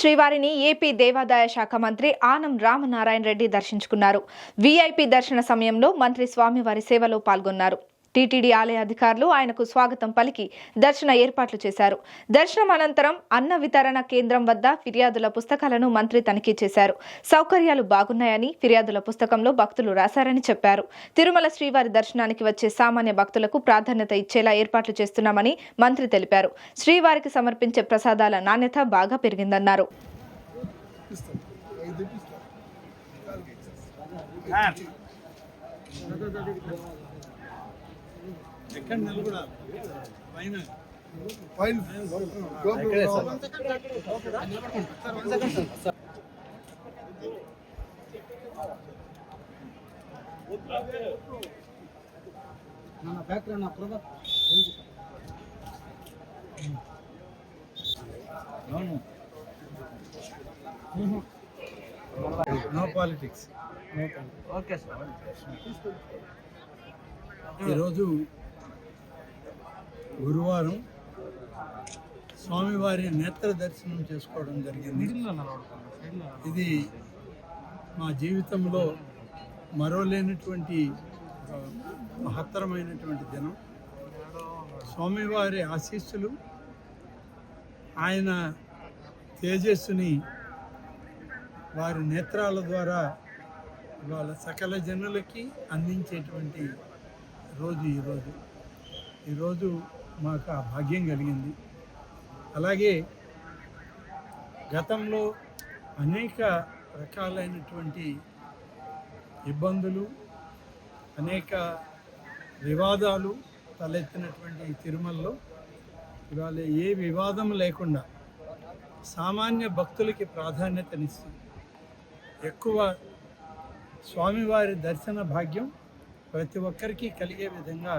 శ్రీవారిని ఏపీ దేవాదాయ శాఖ మంత్రి ఆనం రామనారాయణ రెడ్డి దర్శించుకున్నారు. వీఐపీ దర్శన సమయంలో మంత్రి స్వామివారి సేవలో పాల్గొన్నారు. టీటీడీ ఆలయ అధికారులు ఆయనకు స్వాగతం పలికి దర్శన ఏర్పాట్లు చేశారు. దర్శనం అనంతరం అన్న వితరణ కేంద్రం వద్ద ఫిర్యాదుల పుస్తకాలను మంత్రి తనిఖీ చేశారు. సౌకర్యాలు బాగున్నాయని ఫిర్యాదుల పుస్తకంలో భక్తులు రాశారని చెప్పారు. తిరుమల శ్రీవారి దర్శనానికి వచ్చే సామాన్య భక్తులకు ప్రాధాన్యత ఇచ్చేలా ఏర్పాట్లు చేస్తున్నామని మంత్రి తెలిపారు. శ్రీవారికి సమర్పించే ప్రసాదాల నాణ్యత బాగా పెరిగిందన్నారు. ఎక్కడ పైన. మన ఫ్యాక్టరీ నా అవును. No politics. Okay sir. ఈరోజు గురువారం స్వామివారి నేత్ర దర్శనం చేసుకోవడం జరిగింది. ఇది మా జీవితంలో మరోలేనటువంటి మహత్తరమైనటువంటి దినం. స్వామివారి ఆశీస్సులు ఆయన తేజస్సుని వారి నేత్రాల ద్వారా వాళ్ళ సకల జనులకి అందించేటువంటి రోజు ఈరోజు ఈరోజు మాకు ఆ భాగ్యం కలిగింది. అలాగే గతంలో అనేక రకాలైనటువంటి ఇబ్బందులు అనేక వివాదాలు తలెత్తినటువంటి తిరుమలలో ఇవాళ ఏ వివాదం లేకుండా సామాన్య భక్తులకి ప్రాధాన్యతనిస్తుంది. ఎక్కువ స్వామివారి దర్శన భాగ్యం ప్రతి ఒక్కరికి కలిగే విధంగా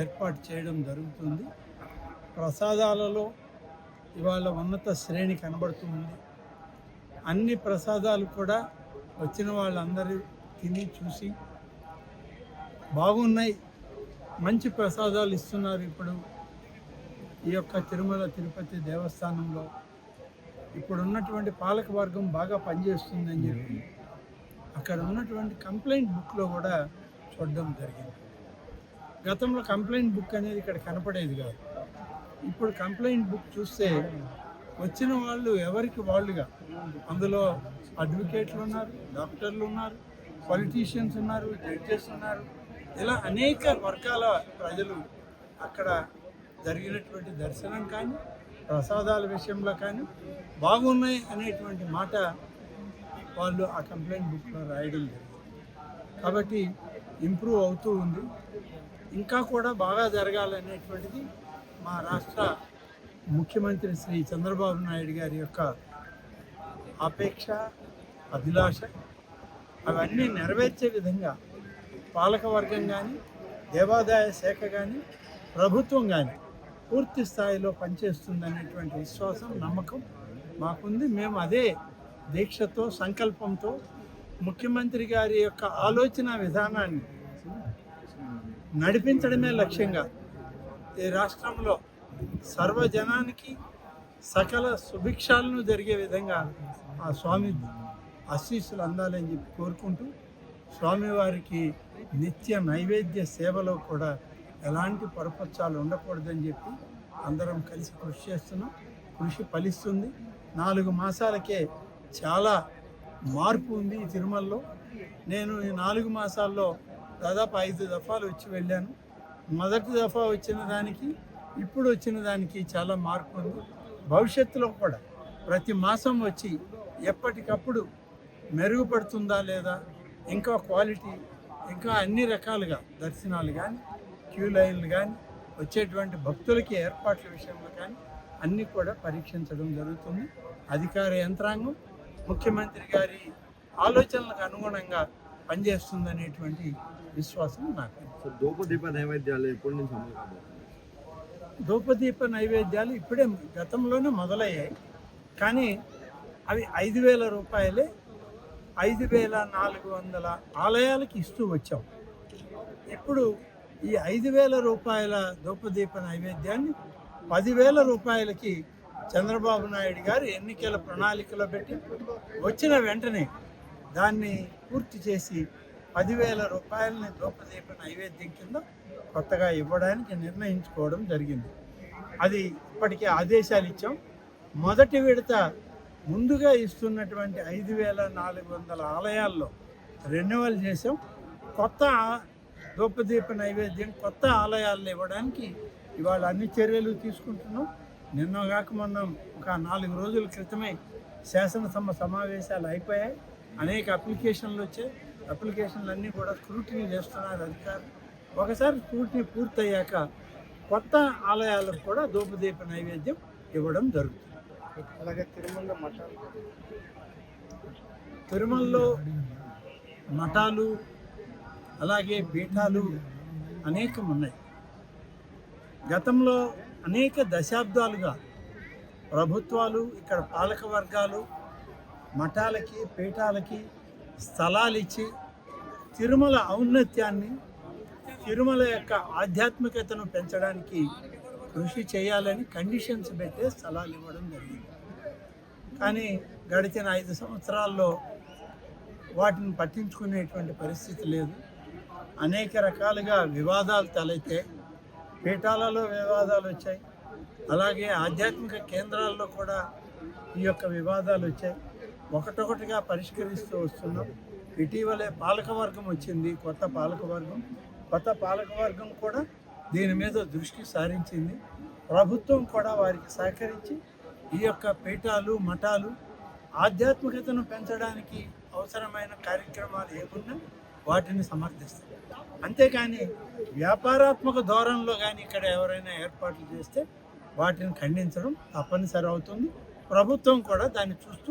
ఏర్పాటు చేయడం జరుగుతుంది. ప్రసాదాలలో ఇవాళ ఉన్నత శ్రేణి కనబడుతుంది. అన్ని ప్రసాదాలు కూడా వచ్చిన వాళ్ళందరూ తిని చూసి బాగున్నాయి. మంచి ప్రసాదాలు ఇస్తున్నారు ఇప్పుడు. ఈ యొక్క తిరుమల తిరుపతి దేవస్థానంలో ఇప్పుడు ఉన్నటువంటి పాలక వర్గం బాగా పనిచేస్తుందని చెప్పి అక్కడ ఉన్నటువంటి కంప్లైంట్ బుక్లో కూడా చూడడం జరిగింది. గతంలో కంప్లైంట్ బుక్ అనేది ఇక్కడ కనపడేది కాదు. ఇప్పుడు కంప్లైంట్ బుక్ చూస్తే వచ్చిన వాళ్ళు ఎవరికి వాళ్ళుగా? అందులో అడ్వకేట్లు ఉన్నారు డాక్టర్లు ఉన్నారు పొలిటీషియన్స్ ఉన్నారు జడ్జెస్ ఉన్నారు. ఇలా అనేక వర్గాల ప్రజలు అక్కడ జరిగినటువంటి దర్శనం కానీ ప్రసాదాల విషయంలో కానీ బాగున్నాయి అనేటువంటి మాట వాళ్ళు ఆ కంప్లైంట్ బుక్లో రాయడం జరిగింది. కాబట్టి ఇంప్రూవ్ అవుతూ ఉంది. ఇంకా కూడా బాగా జరగాలనేటువంటిది మా రాష్ట్ర ముఖ్యమంత్రి శ్రీ చంద్రబాబు నాయుడు గారి యొక్క అపేక్ష అభిలాష. అవన్నీ నెరవేర్చే విధంగా పాలకవర్గం కానీ దేవాదాయ శాఖ కానీ ప్రభుత్వం కానీ పూర్తి స్థాయిలో పనిచేస్తుందనేటువంటి విశ్వాసం నమ్మకం మాకుంది. మేము అదే దీక్షతో సంకల్పంతో ముఖ్యమంత్రి గారి యొక్క ఆలోచన విధానాన్ని నడిపించడమే లక్ష్యంగా ఈ రాష్ట్రంలో సర్వజనానికి సకల సుభిక్షాలను జరిగే విధంగా ఆ స్వామి ఆశీస్సులు అందాలని చెప్పి కోరుకుంటూ స్వామివారికి నిత్య నైవేద్య సేవలో కూడా ఎలాంటి పొరపచ్చాలు ఉండకూడదని చెప్పి అందరం కలిసి కృషి చేస్తున్నాం. కృషి ఫలిస్తుంది. నాలుగు మాసాలకే చాలా మార్పు ఉంది ఈ తిరుమలలో. నేను ఈ నాలుగు మాసాల్లో దాదాపు ఐదు దఫాలు వచ్చి వెళ్ళాను. మొదటి దఫా వచ్చిన దానికి ఇప్పుడు వచ్చిన దానికి చాలా మార్పు ఉంది. భవిష్యత్తులో కూడా ప్రతి మాసం వచ్చి ఎప్పటికప్పుడు మెరుగుపడుతుందా లేదా ఇంకా క్వాలిటీ ఇంకా అన్ని రకాలుగా దర్శనాలు కానీ క్యూ లైన్లు కానీ వచ్చేటువంటి భక్తులకి ఏర్పాట్ల విషయంలో కానీ అన్నీ కూడా పరీక్షించడం జరుగుతుంది. అధికార యంత్రాంగం ముఖ్యమంత్రి గారి ఆలోచనలకు అనుగుణంగా పనిచేస్తుందనేటువంటి విశ్వాసం నాకు. ధూపదీప నైవేద్యాలు ఎప్పటి నుంచి అమలు కాబోతుంది ధూపదీప నైవేద్యాలు ఇప్పుడే గతంలోనే మొదలయ్యాయి. కానీ అవి ఐదు వేల రూపాయలే ఐదు వేల నాలుగు వందల ఆలయాలకి ఇస్తూ వచ్చాం. ఇప్పుడు ఈ ఐదు వేల రూపాయల ధూపదీప నైవేద్యాన్ని పదివేల రూపాయలకి చంద్రబాబు నాయుడు గారు ఎన్నికల ప్రణాళికలో పెట్టి వచ్చిన వెంటనే దాన్ని పూర్తి చేసి పదివేల రూపాయలని ధూపదీప నైవేద్యం కింద కొత్తగా ఇవ్వడానికి నిర్ణయించుకోవడం జరిగింది. అది ఇప్పటికే ఆదేశాలు ఇచ్చాం. మొదటి విడత ముందుగా ఇస్తున్నటువంటి ఐదు వేల నాలుగు వందల ఆలయాల్లో రెన్యువల్ చేసాం కొత్త ధూపదీప నైవేద్యం కొత్త ఆలయాల్లో ఇవ్వడానికి ఇవాళ అన్ని చర్యలు తీసుకుంటున్నాం. నిన్న కాక మొన్న ఒక నాలుగు రోజుల క్రితమే శాసనసభ సమావేశాలు అయిపోయాయి. అనేక అప్లికేషన్లు వచ్చాయి. అప్లికేషన్లు అన్నీ కూడా స్క్రూటినీ చేస్తున్నారు అధికారులు. ఒకసారి స్క్రూటినీ పూర్తయ్యాక కొత్త ఆలయాలకు కూడా ధూపదీప నైవేద్యం ఇవ్వడం జరుగుతుంది. అలాగే తిరుమల మఠాలు. తిరుమలలో మఠాలు అలాగే పీఠాలు అనేకం ఉన్నాయి గతంలో అనేక దశాబ్దాలుగా ప్రభుత్వాలు ఇక్కడ పాలక వర్గాలు మఠాలకి పీఠాలకి స్థలాలు ఇచ్చి తిరుమల ఔన్నత్యాన్ని తిరుమల యొక్క ఆధ్యాత్మికతను పెంచడానికి కృషి చేయాలని కండిషన్స్ పెట్టే స్థలాలు ఇవ్వడం జరిగింది. కానీ గడిచిన ఐదు సంవత్సరాల్లో వాటిని పట్టించుకునేటువంటి పరిస్థితి లేదు. అనేక రకాలుగా వివాదాలు తలైతే పీఠాలలో వివాదాలు వచ్చాయి. అలాగే ఆధ్యాత్మిక కేంద్రాల్లో కూడా ఈ యొక్క వివాదాలు వచ్చాయి. ఒకటొకటిగా పరిష్కరిస్తూ వస్తున్నాం. ఇటీవలే పాలకవర్గం వచ్చింది కొత్త పాలకవర్గం. కొత్త పాలకవర్గం కూడా దీని మీద దృష్టి సారించింది. ప్రభుత్వం కూడా వారికి సహకరించి ఈ యొక్క పీఠాలు మఠాలు ఆధ్యాత్మికతను పెంచడానికి అవసరమైన కార్యక్రమాలు ఏమున్నా వాటిని సమర్థిస్తారు అంతేకాని వ్యాపారాత్మక ధోరణిలో కానీ ఇక్కడ ఎవరైనా ఏర్పాట్లు చేస్తే వాటిని ఖండించడం తప్పనిసరి అవుతుంది. ప్రభుత్వం కూడా దాన్ని చూస్తూ